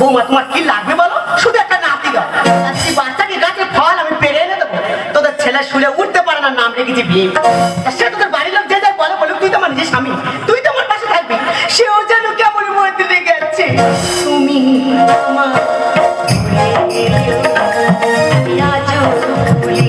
বৌমা তোমার কি লাগবে বলো? শুধু একটা নাতি দাও। সেই বাচ্চাকে গাছে ফল আমি পেরে এনে দেবো। তোদের ছেলে শুলে উঠতে পারে না, নাম রেখেছি তা সে তোদের বাড়ির লোক যে যাই বলো বলো তুই তো আমার নিজের স্বামী। তুই তো আমার পাশে থাকবি। সেও যেন কেমন বদলে গেছে। তুমি আমার ভুলে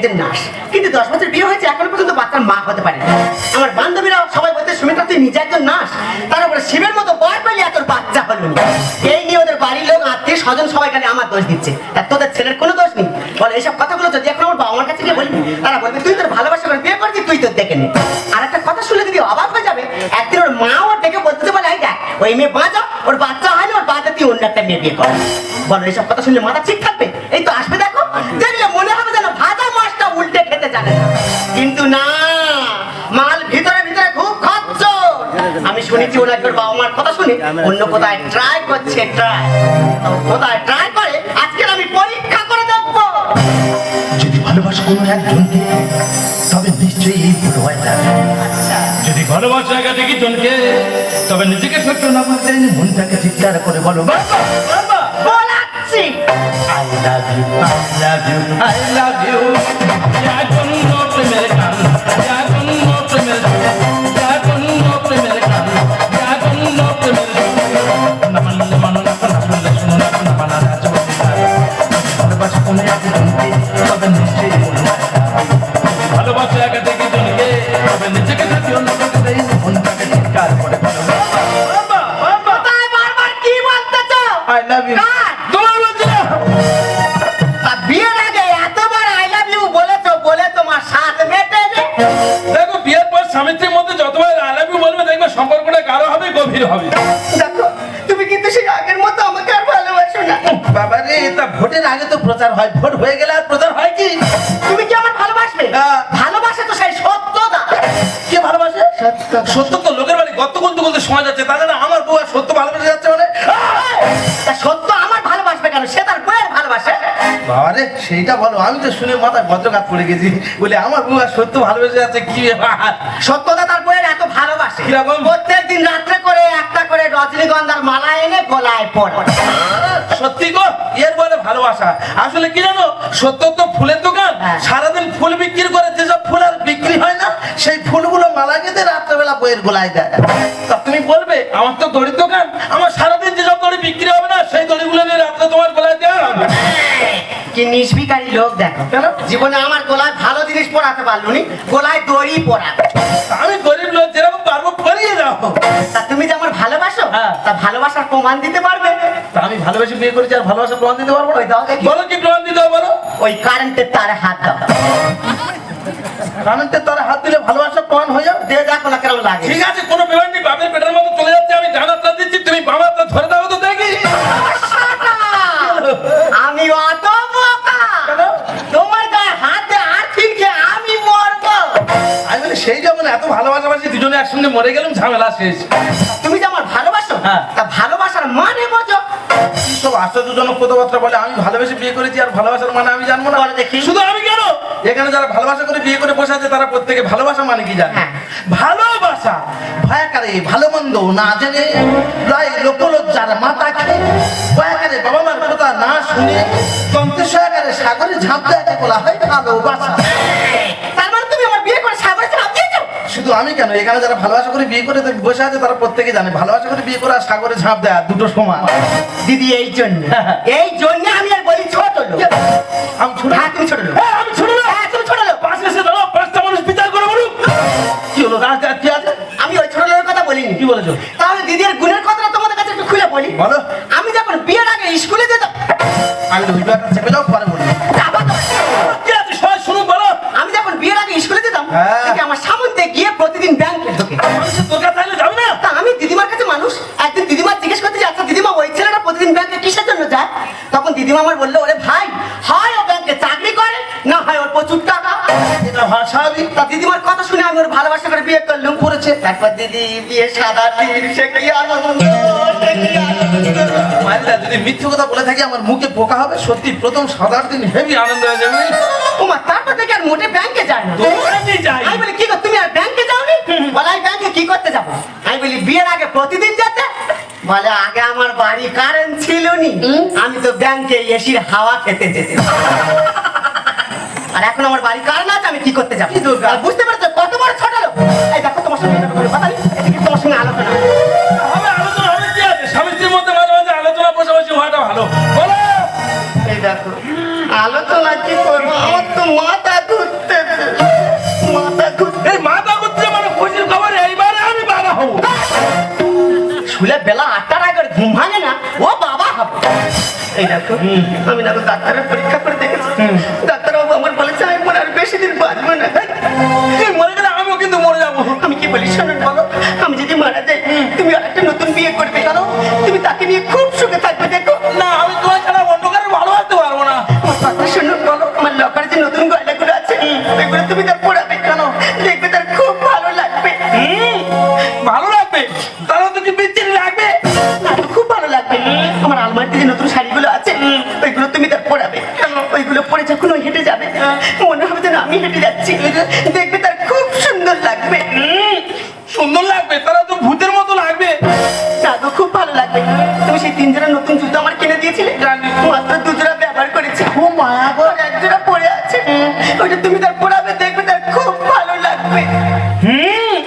একজন নার্স। কিন্তু দশ বছর বিয়ে হয়েছে, এখনও পর্যন্ত বাচ্চার মা হতে পারে আমার বান্ধবীরা সবাই বলতে সুমিত্রা তুই নিজে একজন নার্স? তার উপরে শিবের মতো বর পেলে এত বাচ্চা হলো এই নিয়ে ওদের বাড়ির লোক, আত্মীয় স্বজন সবাই খালি আমার দোষ দিচ্ছে। আর তোদের ছেলের কোনো দোষ নেই? বলে এইসব কথাগুলো যদি এখন আমার বাবা মার কাছে গিয়ে বলবি তারা বলবে, তুই তোর ভালোবাসা করে বিয়ে করছিস, তুই তোর দেখে নে। আর একটা কথা শুনলে দিদি অবাক হয়ে যাবে, একদিন ওর মা ওর ডেকে বলতে বলে দেখ, ওই মেয়ে বাঁচা, ওর বাচ্চা হয়নি, ওর বাচ্চা তুই অন্য একটা মেয়ে বিয়ে কর। বলো এইসব কথা শুনলে মাথা ঠিক থাকবে? এই তো আসবে কিন্তু না মাল ভিতরে ভিতরে খুব খরচ। আমি শুনেছি ওরা একবার বাবা মার কথা শুনে অন্য কোথায় ট্রাই করছে ট্রাই কোথায় ট্রাই করে? আজকে আমি পরীক্ষা করে দেখব। যদি ভালোবাসো কোনো একজনকে তবে নিশ্চয়ই এই ফুটবলটা যদি ভালোবাসা একা দেখি জনকে তবে নিজেকে ছোট্ট না বলতে মনটাকে চিৎকার করে বলো বাবা বাবা বলাচ্ছি। I love you I love you I love you এখন গান এখন দেখো বিয়ের পর স্বামী স্ত্রীর মধ্যে যতবার আলাপি বলবে দেখবে সম্পর্কটা গাঢ় হবে গভীর হবে। দেখো তুমি কিন্তু সেই আগের মতো আমাকে আর ভালোবাসো না। বাবা রে তা ভোটের আগে তো প্রচার হয় ভোট হয়ে গেলে আর প্রচার হয় কি? তুমি কি আমার ভালোবাসবে? হ্যাঁ। ভালোবাসা তো সেই সত্য দা কে ভালোবাসে? সত্য তো লোকের বাড়ি গত করতে করতে সময় যাচ্ছে তাহলে আমার বউ আর সত্য ভালোবেসে যাচ্ছে মানে তা সত্য আমার ভালোবাসবে কেন সে তার বইয়ের ভালোবাসে বাবা রে সেইটা বলো আমি তো শুনে মাথায় বজ্রঘাত পড়ে গেছি। বলে আমার বউ আর সত্য ভালোবেসে যাচ্ছে কি? সত্যদা তার বইয়ের এত ভালোবাসে। কীরকম? প্রত্যেক দিন রাত্রে করে একটা করে রজনীগন্ধার মালা এনে গলায় পড়ে। সত্যি গো? এর বলে ভালোবাসা। আসলে কি জানো সত্য তো ফুলের দোকান। হ্যাঁ। সারাদিন ফুল বিক্রি করে যেসব ফুল আর বিক্রি হয় না সেই ফুলগুলো মালা গেঁথে রাত্রেবেলা বইয়ের গোলায় দেয়। তা তুমি বলবে আমার তো দড়ির দোকান। আমার সারাদিন যেসব দড়ি বিক্রি হবে না সেই দড়িগুলো কি নিষ্বিকারী লোক দেখো। জীবনে আমার গলায় ভালো জিনিস পরাতে পারল নি গলায় দড়ি তা আমি গরিব লোক যেরকম পারব দাও। তা তুমি যে আমার ভালোবাসো হ্যাঁ। তা ভালোবাসার প্রমাণ দিতে পারবে? আমি ভালোবেসে বিয়ে করেছি আর ভালোবাসা প্রমাণ দিতে পারব ওই দাও বলো কি প্রমাণ দিতে বলো? ওই কারেন্টের তারে হাত দাও। কারণতে তারা হাত দিলে ভালোবাসা প্রমাণ হয়ে যাবে? দিয়ে দেখো না কেমন লাগে। ঠিক আছে কোনো ব্যাপার নেই বাপের পেটের মতো চলে যাচ্ছে আমি ডানাটা দিচ্ছি তুমি বাবাটা ধরে দাও তো। সেই যখন এত ভালোবাসাবাসি দুজনে একসঙ্গে মরে গেলাম ঝামেলা শেষ। তুমি যে আমার ভালোবাসো? হ্যাঁ। তা ভালোবাসার মানে বোঝো। কি সব আশ্চর্যজনক কথাবার্তা বলে আমি ভালোবেসে বিয়ে করেছি আর ভালোবাসার মানে আমি জানব না। দেখি। শুধু আমি কেন? এখানে যারা ভালোবাসা করে বিয়ে করে বসে আছে তারা প্রত্যেকে ভালোবাসা মানে কি জানে? হ্যাঁ। ভালোবাসা। ভয়াকারে ভালো মন্দ না জেনে লয় লোকলজ্জার মাথা খেয়ে ভয়াকারে বাবা মার কথা না শুনে তন্ত্রসহাকারে সাগরে ঝাঁপ দেওয়াকে বলা হয় ভালোবাসা তার মানে তুমি আমার বিয়ে করে সাগরে ঝাঁপ দিয়েছ শুধু আমি কেন? এখানে যারা ভালোবাসা করে বিয়ে করে বসে আছে তারা প্রত্যেকে জানে। ভালোবাসা করে বিয়ে করে আর সাগরে ঝাঁপ দেয় দুটো সমান। দিদি এই জন্য। এই জন্য আমি আর বলি ছোট লোক। আমি ছোট হ্যাঁ তুমি ছোট লোক। হ্যাঁ, আমি ছোট লোক। হ্যাঁ তুমি ছোট লোক। পাঁচটা মানুষ বিচার করে বলুক। কি হলো? রাজা কি আছে? আমি ওই ছোট লোকের কথা বলিনি। কি বলেছ? তাহলে দিদির গুণের কথাটা তোমাদের কাছে একটু খুলে বলি। বলো। আমি যখন বিয়ের আগে স্কুলে যেতাম আমি তো চেপে যাও পরে বলো। আমি যখন বিয়ের আগে স্কুলে যেতাম হ্যাঁ। দেখি আমার সামনে গিয়ে যাবে না আমি দিদিমার কাছে মানুষ। একদিন দিদিমা জিজ্ঞেস করতে আচ্ছা দিদিমা ওই ছেলেটা প্রতিদিন ব্যাংকে কিসের জন্য যায়? তখন দিদিমা আমার বলল ওরে ভাই হয় ও ব্যাংকে চাকরি করে না হয় ওর প্রচুর টাকা। এটা স্বাভাবিক তা দিদিমার কথা শুনে আমি ওর ভালোবাসা করে বিয়ে করলাম করেছে তারপর দিদি বিয়ে সাদা দিন সে কি আনন্দ সে কি আনন্দ। মাইলদা যদি মিথ্যে কথা বলে থাকি আমার মুখে পোকা হবে। সত্যি প্রথম সাত দিন হেভি আনন্দ হয়ে যাবে। ওমা তারপর থেকে আর মোটে ব্যাংকে যায় না। যাই। আমি বলি কি যাওনি বলে আমি ব্যাংকে কি করতে যাব? আমি বলি বিয়ের আগে প্রতিদিন যেতে? বলে আগে আমার বাড়ি কারেন্ট ছিল নি। আমি তো ব্যাংকে এসির হাওয়া খেতে যেতে। আর এখন আমার বাড়ি কারেন্ট আছে আমি কি করতে যাব? বুঝতে পারছ কত বড় ছোট লোক? এই দেখো তোমার সঙ্গে তোমার সঙ্গে আলোচনা হবে। আলোচনা হবে কি আছে? স্বামী স্ত্রীর মধ্যে মাঝে মাঝে আলোচনা বসে বসে হওয়াটা ভালো। বলো। এই দেখো আলোচনা কি করব? আমার তো মাথা শুলে বেলা আটটার আগে ঘুম ভাঙে না। ও বাবা! হবে এই দেখো আমি দেখো ডাক্তারের পরীক্ষা করে দেখেছি। ডাক্তারবাবু আমার বলেছে আমি আর বেশি দিন বাঁচবো না। যখন ওই হেঁটে যাবে মনে হবে যেন আমি হেঁটে যাচ্ছি। দেখবে তার খুব সুন্দর লাগবে। হুম, সুন্দর লাগবে তারা তো ভূতের মতো লাগবে। দাদু খুব ভালো লাগবে। তুমি সেই তিন জোড়া নতুন জুতো আমার কিনে দিয়েছিলে? জানি। মাত্র দু জোড়া ব্যবহার করেছি। খুব মা গো। এক জোড়া পরে আছে। ওইটা তুমি তার পরাবে দেখবে তার খুব ভালো লাগবে। হুম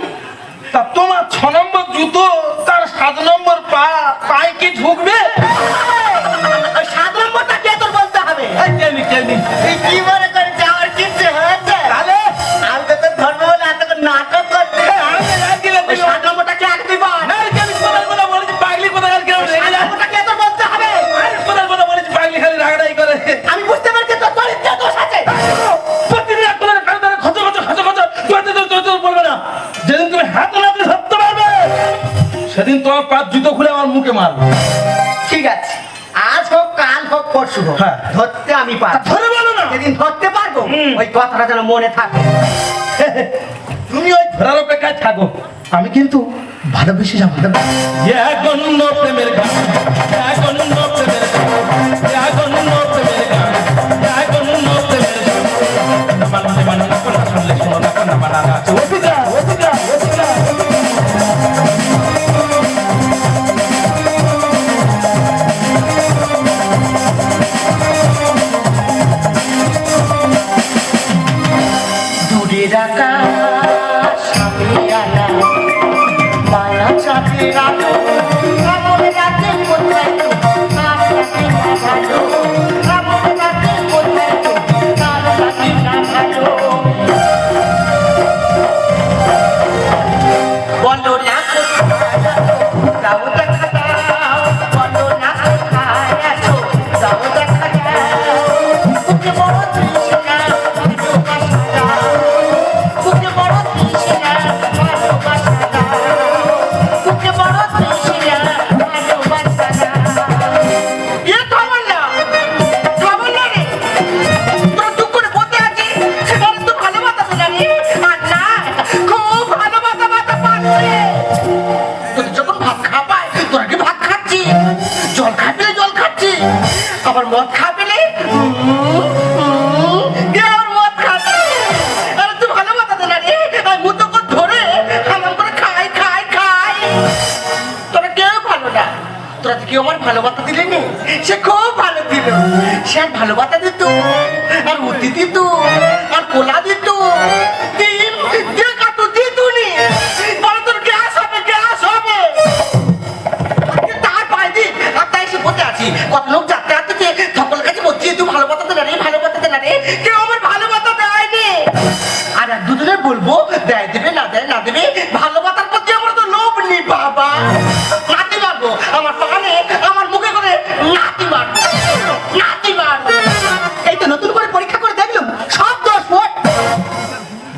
তা তোমার ছ নম্বর জুতো তার সাত নম্বর পা পায়ে কি ঢুকবে? এই কেনি কেনি তুই কি মনে করে যাওয়ার কিছু হয়েছে। তাহলে? আমি তো তোর ধর্ম বলে এত করে নাটক করতে আমি রাজি না ওই সাত নম্বরটা কে আগে তুই বল এই যে আমি কোথায় কথা বলেছি পাগলি কোথায় আর কেউ রেগে সাত যায় নম্বরটা কে তোর বলতে হবে? আমি কোথায় কথা বলেছি পাগলি খালি রাগারাগি করে। আমি বুঝতে পারছি তোর চরিত্র দোষ আছে। প্রতিদিন এক কারও দ্বারা খচ খচ খচ খচ চলতে বলবে না। যেদিন তুমি হাত নাতে ধরতে পারবে সেদিন তোমার পাঁচ জুতো খুলে আমার মুখে মারবে। ঠিক আছে। পরশু হ্যাঁ। ধরতে আমি পারব। ধরে বলো না। যেদিন ধরতে পারব। ওই কথাটা যেন মনে থাকে। তুমি ওই ধরার অপেক্ষায় থাকো। আমি কিন্তু ভালোবেসে যাব। এখন প্রেমের গান। গণ্য প্রেমের গান। ভালো বার্তা দিলে নে? সে খুব ভালো দিল। সে আর দিত, আর উতি দিত, আর কোলা দিত। নি সকলের কাছে বলছি ভালো রে কেউ আমার ভালো দেয়নি। আর এক দুজনে বলব, দেয় দেবে, না দেয়, না দেবে। ভালো প্রতি আমার তো লোভ নেই, বাবা। আমার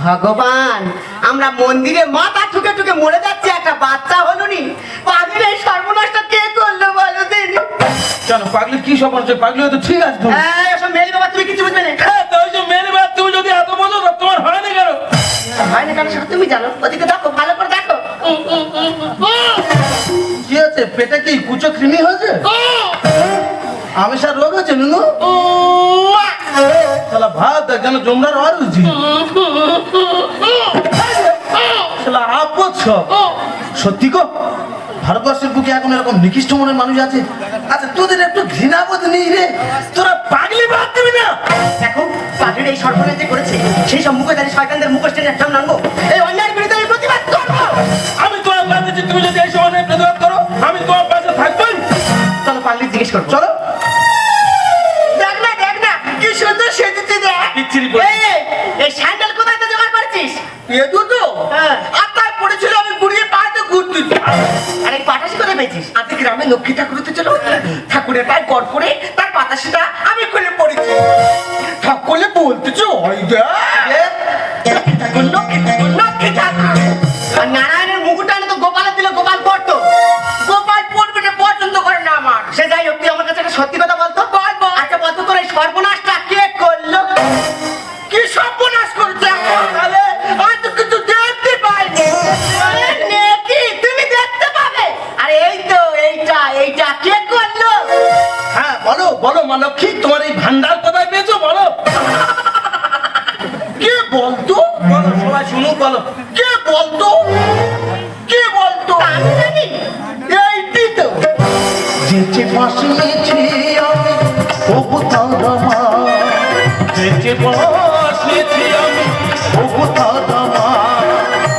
ভগবান আমরা মন্দিরে মাথা ঠুকে ঠুকে মরে যাচ্ছি একটা বাচ্চা হলো নি পাগলের এই সর্বনাশটা কে করল বলো দিন কেন পাগলি কি সব হচ্ছে পাগলি হয়তো ঠিক আছে এই, ওসব মেয়ে বাবা তুমি কিছু বুঝবে না। হ্যাঁ, তো ওই যে মেরে বাদ তুমি যদি এত তো তোমার হয় না কেন? হয় না কেন সেটা তুমি জানো। ওদিকে দেখো ভালো করে দেখো। কি আছে পেটে কি কুচো কৃমি হয়েছে? আমি স্যার রোগ হয়েছে নুনু? শালা ভাত যেন জমরার আর হয়েছি শালা আপদ সব সত্যি গো? ভারতবর্ষের বুকে এখন এরকম নিকৃষ্ট মনের মানুষ আছে? আচ্ছা তোদের একটু ঘৃণাবোধ নেই রে? তোরা পাগলি বাদ দিবি না? দেখো পাগলের এই সর্বনাশ যে করেছে সেই সব মুখোশধারী শয়তানদের মুখোশ টেনে সামনে আনব এই অন্যায়ের বিরুদ্ধে আমি প্রতিবাদ করব। আমি তোমার পাশে তুমি যদি এই সময় প্রতিবাদ করো আমি তোমার পাশে থাকবোই। চলো পাগলি জিজ্ঞেস করব চলো গ্রামে লক্ষ্মী ঠাকুর হতে চলো। ঠাকুরের পায়ে গড় করে তার পাতা সেটা আমি খুলে পড়েছি। ঠাকুরে বলতেছো? ওই দেখ বলো মা লক্ষ্মী তোমার এই ভান্ডার কোথায় পেয়েছ বলো? কে বলতো? বলো সবাই শুনুক বলো। কে বলতো? কে বলতো? আমি জানি এইটি তো যেচে বসেছি আমি তবু তারা যেচে বসেছি আমি তবু তারা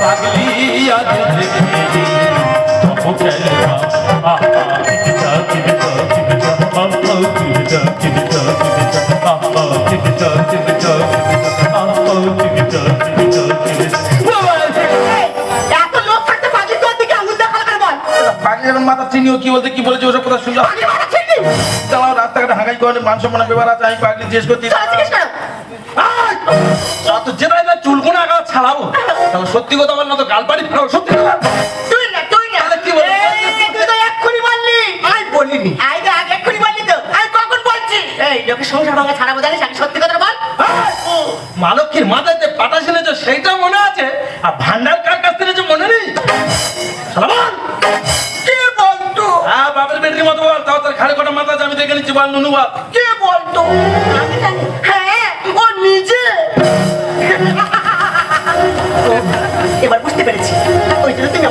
পাগলি আজ দেখি তবু খেলবা মাথা চিনিও কি বলতে কি বলেছে ওসব কথা ছিড়বি চালাও রাস্তাঘাটে হাঁকাই করে মান সম্মান ব্যাপার আছে আমি পাগলি জিজ্ঞেস করতে যত যেটা এটা চুলকুনা আগে ছাড়াবো সত্যি কথা বল না তো গালপাড়ি সত্যি কথা তুই না তুই না তাহলে কি বলব? এই, তুই তো এক্ষুনি বললি আমি বলিনি আই দেখ এক্ষুনি বললি তো আমি কখন বলছি এই সংসার ভাঙা ছাড়াবো জানিস? আগে সত্যি কথা বল। মালক্ষীর মাথায় যে পাটা ছিলেছে সেইটা মনে আছে? আর ভান্ডার কার কাছ থেকে যে মনে নেই। কে বলতো? হ্যাঁ বাপের বেটির মতো বল তাও তোর খালি কটা মাথা আমি দেখে নিচ্ছি বল নুনু বল। কে বলতো? হ্যাঁ ও নিজে। এবার বুঝতে পেরেছি। ওই জন্য তুমি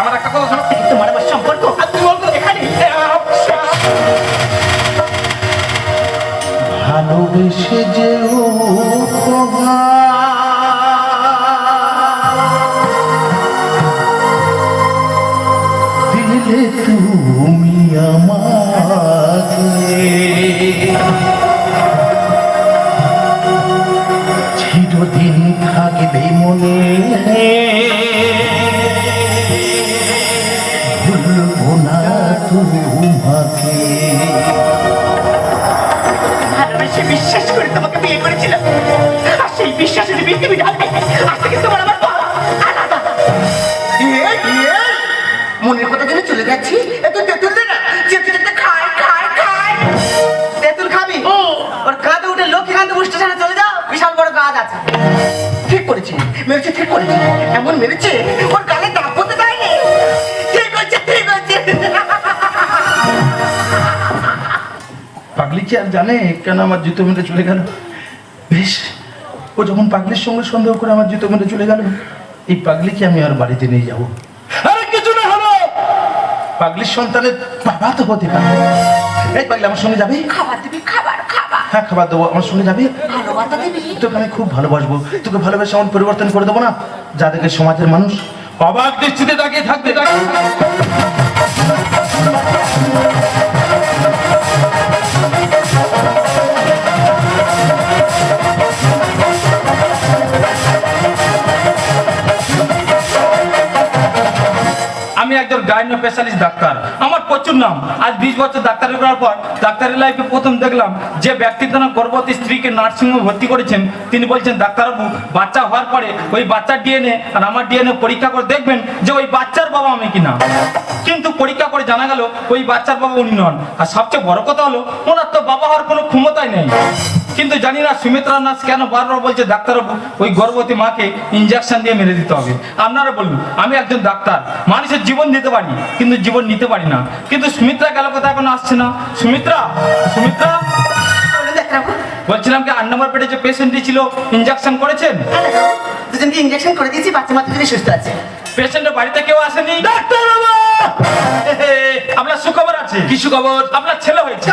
আমার একটা কথা শোনো। তোমার আমার সম্পর্ক আর তুমি বলতো এখানে ভালোবেসে যে দিলে বিশ্বাস করে তোমাকে বিয়ে করেছিলাম। আর সেই বিশ্বাসের বিয়ে তুমি ঢালবে আজ থেকে তোমার আমার পাওয়া আলাদা। মনের কথা জেনে চলে যাচ্ছি? এত তেঁতুল দে না। যেতে যেতে খায় খায় খায়। তেঁতুল খাবি? ওর কাঁধে উঠে লক্ষ্মীকান্ত স্টেশনে চলে যাও। বিশাল বড় গাছ আছে। ঠিক করেছি। মেরেছে ঠিক করেছি। এমন মেরেছে ওর গালে পাগলি কি আর জানে কেন আমার জুতো মেরে চলে গেল? বেশ ও যখন পাগলির সঙ্গে সন্দেহ করে আমার জুতো মেরে চলে গেল এই পাগলিকে আমি আর বাড়িতে নিয়ে যাব। আরে কিছু না হলো! পাগলির সন্তানের বাবা তো হতে পারে। এই পাগলি আমার সঙ্গে যাবে? খাবার দিবি খাবার খাবার। হ্যাঁ খাবার দেবো। আমার সঙ্গে যাবে? ভালোবাসা দিবি। তোকে আমি খুব ভালোবাসবো। তোকে ভালোবেসে আমার পরিবর্তন করে দেবো না যাদেরকে সমাজের মানুষ অবাক দৃষ্টিতে তাকিয়ে থাকবে। একজন গাইনো স্পেশালিস্ট ডাক্তার। আমার প্রচুর নাম। আজ বিশ বছর ডাক্তারি করার পর ডাক্তারি লাইফে প্রথম দেখলাম যে ব্যক্তি তার গর্ভবতী স্ত্রীকে নার্সিংহোমে ভর্তি করেছেন। তিনি বলছেন, ডাক্তারবাবু, বাচ্চা হওয়ার পরে ওই বাচ্চার ডিএনএ আর আমার ডিএনএ পরীক্ষা করে দেখবেন যে ওই বাচ্চার বাবা আমি কিনা। কিন্তু পরীক্ষা করে জানা গেল, ওই বাচ্চার বাবা উনি নন। আর সবচেয়ে বড় কথা হলো, ওনার তো বাবা হওয়ার কোনো ক্ষমতাই নেই। কিন্তু জানি না সুমিত্রা নার্স কেন বারবার বলছে ডাক্তারবাবু ওই গর্ভবতী মাকে ইঞ্জেকশন দিয়ে মেরে দিতে হবে। আপনারা বলুন আমি একজন ডাক্তার মানুষের জীবন দিতে পারি কিন্তু জীবন নিতে পারি না। কিন্তু সুমিত্রা গেল কথা এখন আসছে না? সুমিত্রা সুমিত্রা? বলছিলাম কি আট নম্বর পেটে যে পেশেন্টটি ছিল ইঞ্জেকশন করেছেন? দুজনকে ইঞ্জেকশন করে দিয়েছি বাচ্চা মাত্র যদি সুস্থ আছে। পেশেন্টের বাড়িতে কেউ আসেনি? ডাক্তার বাবা! আপনার সুখবর আছে? কি সুখবর? আপনার ছেলে হয়েছে।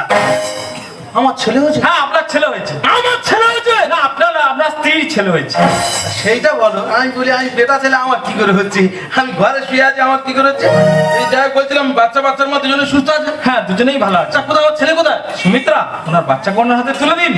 আমার ছেলে হয়েছে? হ্যাঁ আপনার ছেলে হয়েছে। আমার ছেলে হয়েছে? না আপনার না, আপনার স্ত্রীর ছেলে হয়েছে। সেইটা বলো। আমি বলি আমি বেটা ছেলে আমার কি করে হচ্ছে? আমি ঘরে শুয়ে আছি আমার কি করে হচ্ছে? এই যাই হোক বলছিলাম বাচ্চা বাচ্চার মধ্যে দুজনে সুস্থ আছে? হ্যাঁ দুজনেই ভালো আছে। কোথাও ছেলে কোথায়? সুমিত্রা ওনার বাচ্চা কন্যার হাতে তুলে দিন।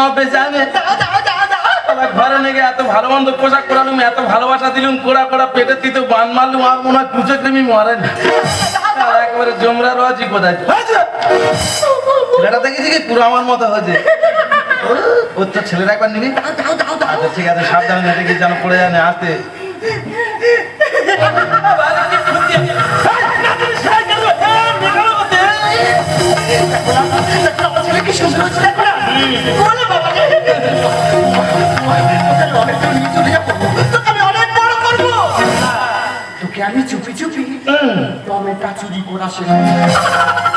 অভ্যেস ঘরে এত ভালো মন্দ পোশাক এত ভালোবাসা দিলুম কোড়া কোড়া পেটে দিতে বান মারলুম আর মনে হয় কুচো ক্রিমি মরেন আর একেবারে জমরা কোথায়? ছেলেটা দেখেছি কি? পুরো আমার মতো হয়েছে। ও তো ছেলেরা একবার নিবি? আচ্ছা ঠিক আছে সাবধানে দেখি যেন পড়ে জানে আসতে। আমি চুপি চুপি টমেটা চুরি করা শেখ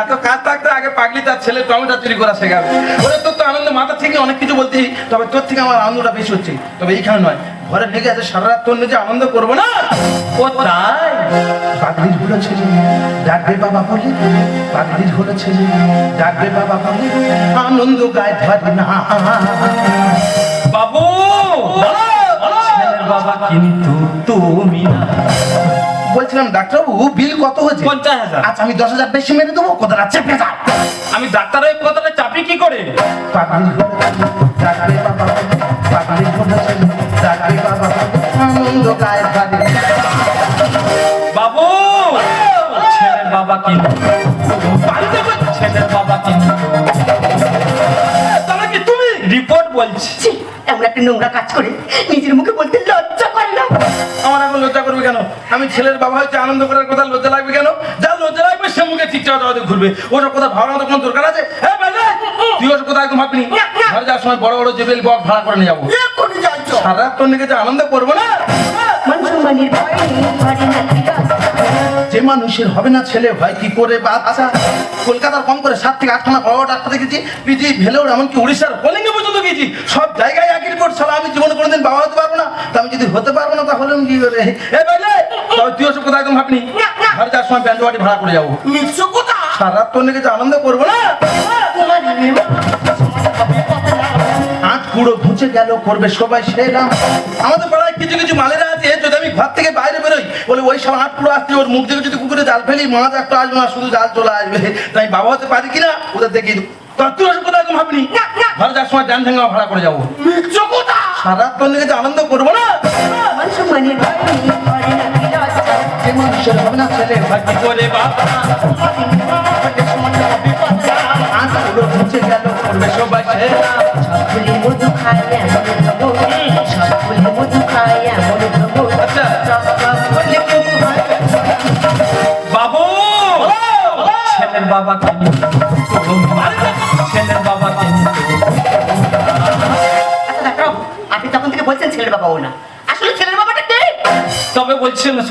এত কাজ থাকতে আগে পাগলি তার ছেলে টমেটো চুরি করা শেখাবে। ওরে তোর তো আনন্দ, মাথা থেকে অনেক কিছু বলছি তবে তোর থেকে আমার আনন্দটা বেশি হচ্ছে। তবে এইখানে নয়, ঘরে ঢেকে আছে, সারা রাত তোর নিজে আনন্দ করব না? ও তাই? পাগলির হলো ছেলে, ডাকবে বাবা বলে, পাগলির হলো ছেলে, ডাকবে বাবা বলে, আনন্দ গায়ে ধরে না। বাবু ছেলের বাবা কিন্তু তুমি না। বলছিলাম ডাক্তারবাবু বিল কত হয়েছে? পঞ্চাশ হাজার। আচ্ছা আমি দশ হাজার বেশি মেরে দেবো কোথাটা চেপে যা। আমি ডাক্তারের কথাটা চাপি কি করে? বাবা আনন্দ গায়ে ছেলের বাবা বাড়িতে ছেলের বাবা তাহলে কি তুমি? রিপোর্ট বলছি। এমন একটা নোংরা কাজ করে নিজের মুখে বলতে আমার এখন লজ্জা করবে কেন? আমি ছেলের বাবা হচ্ছে আনন্দ করার কথা লজ্জা লাগবে কেন? যা লজ্জা লাগবে সে মুখে ঠিক চাওয়া চাওয়াতে ঘুরবে। ওসব কথা ভাবনা তো কোনো দরকার আছে? তুই ওসব কথা একদম ভাববি ঘরে যাওয়ার সময় বড় বড় জেবেল বক ভাড়া করে নিয়ে যাব। সারা তোর যে আনন্দ করব না? যে মানুষের হবে না ছেলে হয় কি করে বাচ্চা? কলকাতার কম করে সাত থেকে আটখানা বড় বড় ডাক্তার দেখেছি পিজি ভেলোর এমনকি উড়িষ্যার কলিঙ্গে পর্যন্ত গেছি সব জায়গায় একই রিপোর্ট ছাড়া আমি জীবনে কোনোদিন বাবা হতে পারব না। তা আমি যদি হতে পারব না তাহলে আমি কি করে? এ বাইলে তবে তুই ওসব কোথায় একদম ভাবনি? ঘরে যাওয়ার সময় ব্যান্ড বাড়ি ভাড়া করে যাব। সারা তোর নিকে আনন্দ করব না? পুরো ঘুচে গেল করবে সবাই সেরা। আমাদের পাড়ায় কিছু কিছু মালেরা আছে যদি আমি ঘর থেকে বাইরে বেরোই বলে ওই সব আট পুরো আসছে ওর মুখ থেকে যদি কুকুরে জাল ফেলি মাছ একটা আসবে না শুধু জাল চলে আসবে। তাই বাবা হতে পারি কিনা ওদের দেখি তুই ওসব কথা একদম ঘরে যাওয়ার সময় ডান ভেঙে ভাড়া করে যাব। সারা তোর লেগে আনন্দ করব না? মান না মানুষের ছেলে করে বাবা। সবাই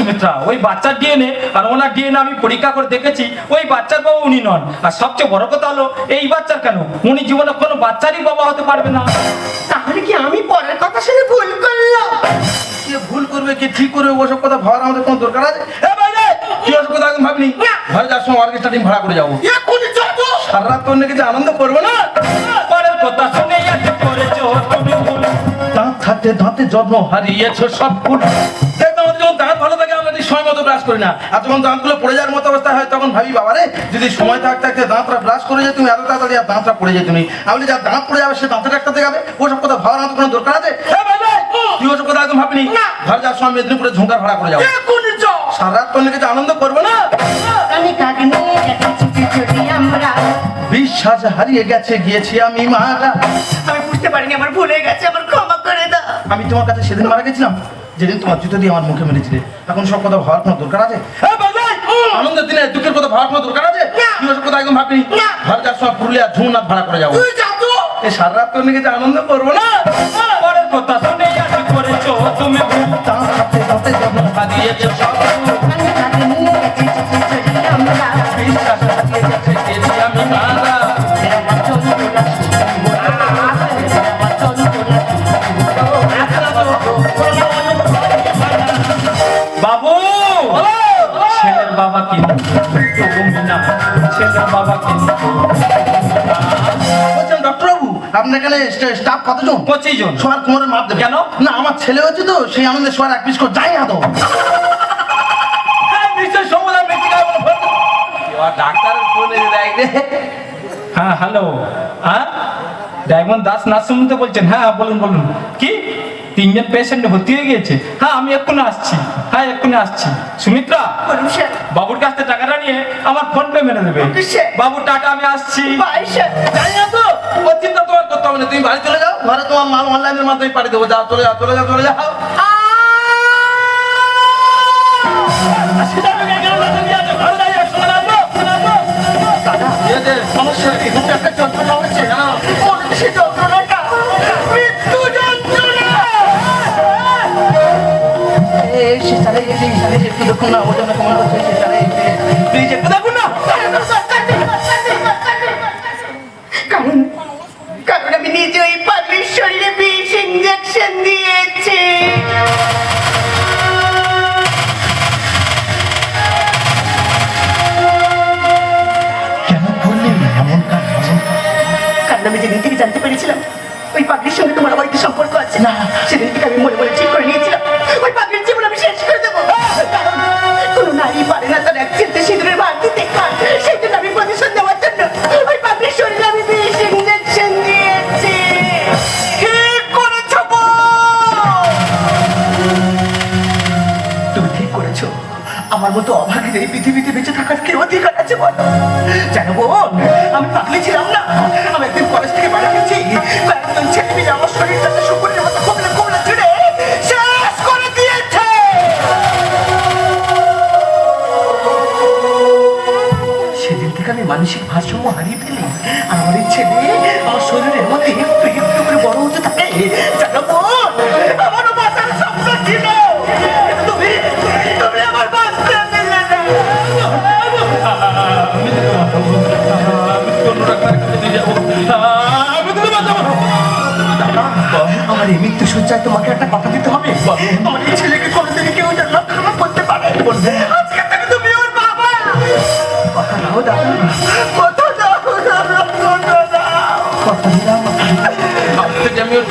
সুমিত্রা। ওই বাচ্চার ডিএনএ আর ওনার ডিএনএ আমি পরীক্ষা করে দেখেছি ওই বাচ্চার বাবা উনি নন। আর সবচেয়ে বড় কথা হলো এই বাচ্চার কেন? উনি জীবনে কোনো বাচ্চারই বাবা হতে পারবে না। তাহলে কি আমি পরের কথা শুনে ভুল করলাম? কে ভুল করবে কে ঠিক করবে ওসব কথা ভাবার আমাদের কোনো দরকার আছে? এ ভাই রে, তুই ওসব কথা একদম ভাবনি ঘরে যাওয়ার সময় অর্কেস্ট্রা টিম ভাড়া করে যাব। সারা রাত তোর নাকি আনন্দ করব না? পরের কথা শুনে করেছ তুমি ভুল দাঁত থাকতে দাঁতে জন্ম হারিয়েছো সব ফুল দেখবে আমাদের যখন দাঁত ভালো থাকে আমরা ঠিক সময় মতো ব্রাশ করি না। আর যখন দাঁতগুলো পড়ে যাওয়ার মতো অবস্থা হয় তখন ভাবি বাবারে যদি সময় থাকতে থাকতে দাঁতটা ব্রাশ করে যায় তুমি এত তাড়াতাড়ি আর দাঁতটা পড়ে যায় তুমি আমি যার দাঁত পড়ে যাবে সে দাঁতের একটা দেখাবে ওসব কথা ভাবার আমাদের কোনো দরকার আছে? তুই ওসব কথা একদম ভাবনি? ঘর যাওয়ার সময় মেদিনীপুরে ঝুঁকার ভাড়া করে যাব সারা রাত যে আনন্দ করব না। বিশ্বাস হারিয়ে গেছে গিয়েছি আমি মারা। আমি বুঝতে পারিনি আমার ভুল গেছে আমার ক্ষমা করে দাও। আমি তোমার কাছে সেদিন মারা গেছিলাম? যেদিন তোমার জুতো দিয়ে আমার মুখে মেরেছিলে। এখন সব কথা ভাবার কোনো দরকার আছে? আনন্দের দিনে দুঃখের কথা ভাবার কোনো দরকার আছে? তুই ওসব কথা একদম ভাবনি? ঘর যাওয়ার সময় পুরুলিয়া ঝুমনাথ ভাড়া করে যাব। এ সারা রাত তোর যে আনন্দ করব না। পরের কথা শুনে করেছ তুমি হারিয়েছো সব বিশ্বাস তুমি না ছেলের বাবা বলছেন ডক্টর বাবু আপনার এখানে স্টাফ কতজন? পঁচিশ জন সবার কোমরে মাপ দেবে কেন? না আমার ছেলে হচ্ছে তো সেই আনন্দে সবার এক পিস করে যাই না তো। হ্যাঁ, নিশ্চয়ই সমুদ্র মেক্সিকার ফোনে দেখ রে। হ্যাঁ হ্যালো। হ্যাঁ? ডায়মন্ড দাস নার্সিংহোমতে বলছেন। হ্যাঁ বলুন বলুন। কি? তিনজন পেশেন্ট ভর্তি হয়ে গিয়েছে। হ্যাঁ আমি এক্ষুনি আসছি। হ্যাঁ এক্ষুনি আসছি। সুমিত্রা বাবুর কাছ থেকে টাকাটা নিয়ে আমার ফোন পে মেরে দেবে? বাবু টাকা আমি আসছি। জানি না তো। ও চিন্তা তোমার করতে হবে না তুমি বাড়ি চলে যাও। ঘরে তোমার মাল অনলাইনের মাধ্যমে পাঠিয়ে দেবো। যাও চলে যাও চলে যাও চলে যাও। হচ্ছে প্লিজ একটু দেখুন না কারণ কারণ আমি নিজে ওই পাগলির শরীরে বিষ ইঞ্জেকশন দিয়েছি। আমি যেদিন থেকে জানতে পেরেছিলাম ওই পাগলির সঙ্গে তোমার আবার একটু সম্পর্ক আছে। না। সেদিন থেকে আমি মনে মনে ঠিক অভাগীর এই পৃথিবীতে বেঁচে থাকার কি অধিকার আছে বলো? জানো বোন আমি ছিলাম না? আমি একদিন কলেজ থেকে বাড়ি গেছি কয়েকজন ছেলে মিলে আমার মতো শেষ করে দিয়েছে! সেদিন থেকে আমি মানসিক ভারসাম্য হারিয়ে ফেলি। আর আমার ছেলে আমার শরীরের মধ্যে একটু করে বড় হতে থাকে। জানো বোন আমার এই তোমাকে একটা কথা দিতে হবে? আমার এই ছেলেকে কোনোদিনই কেউ রক্ষা করতে পারে। আজকে থেকে তুমি ওর বাবা। কথা দাও দাদা কথা দাও দাদা কথা দাও আমি ওর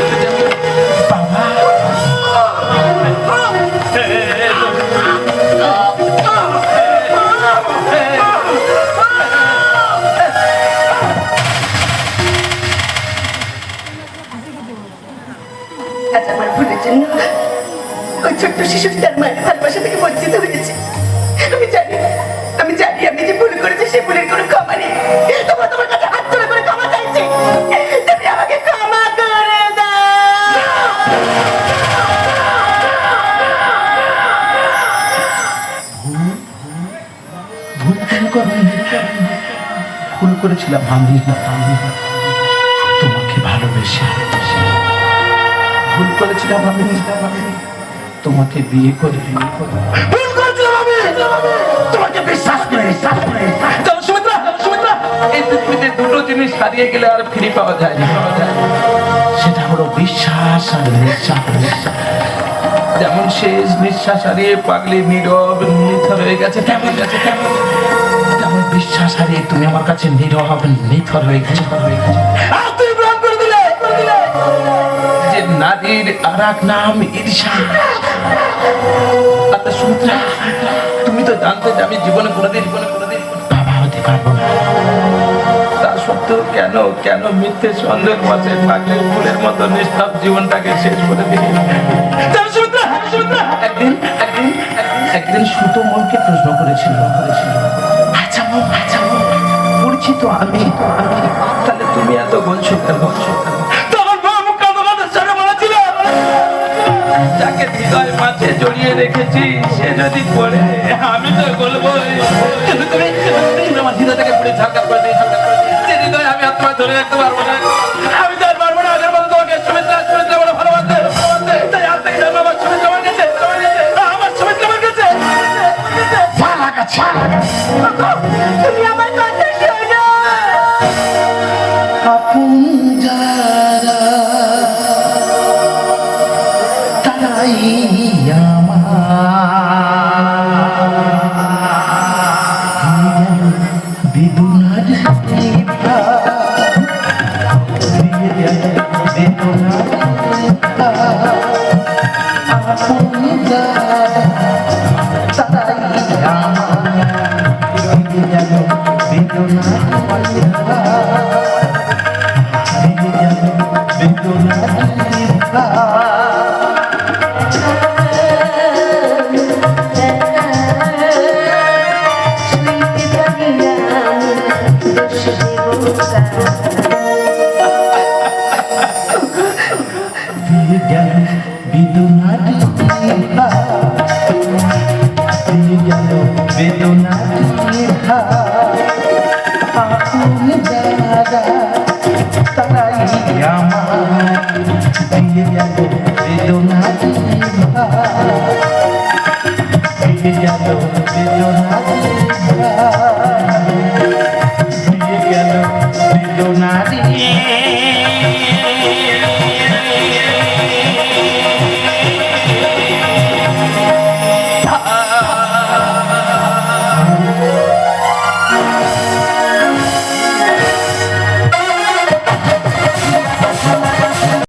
শিশুটি তার মায়ের ভালোবাসা থেকে বঞ্চিত হয়েছে। আমি জানি আমি জানি, আমি যে ভুল করেছি, সে ভুলের কোনো ক্ষমা নেই। তোমার তোমার কাছে হাত তুলে করে ক্ষমা চাইছি। ভুল কেন করবে ভুল করেছিলাম আমি আমি তোমাকে ভালোবেসে। ভুল করেছিলাম আমি তোমাকে বিয়ে করে বিয়ে করে। ভুল করেছিলাম আমি তোমাকে বিশ্বাস করে বিশ্বাস করে। চলো সুমিত্রা সুমিত্রা। এই পৃথিবীতে দুটো জিনিস হারিয়ে গেলে আর ফিরে পাওয়া যায় না। পাওয়া যায় না। সেটা হলো বিশ্বাস আর নিঃশ্বাস। নিঃশ্বাস যেমন শেষ নিঃশ্বাস হারিয়ে পাগলি নীরব নিথর হয়ে গেছে তেমন গেছে তেমন। তেমন বিশ্বাস হারিয়ে তুমি আমার কাছে নীরব নিথর হয়ে গেছে। হয়ে গেছো নারীর আর এক নাম ঈর্ষা। আচ্ছা সুমিত্রা তুমি তো জানতে যে আমি জীবনে কোনোদিন কোনোদিন বাবা হতে পারব না। কেন কেন মিথ্যে সন্দেহ মাঝে পাগলের ফুলের মতো জীবনটাকে শেষ করে সুমিত্রা, একদিন একদিন একদিন সুতো মনকে প্রশ্ন করেছিল করেছিল। আচ্ছা আচ্ছা পরিচিত আমি। তাহলে তুমি এত বলছো কেন বলছো কেন যাকে হৃদয় মাঝে জড়িয়ে রেখেছি সে যদি পড়ে আমি তো বলব আমার হৃদয়টাকে পুড়ে ঝাঁকা করে দিই ঝাঁকা করে দিই হৃদয় আমি আত্মা ধরে রাখতে পারব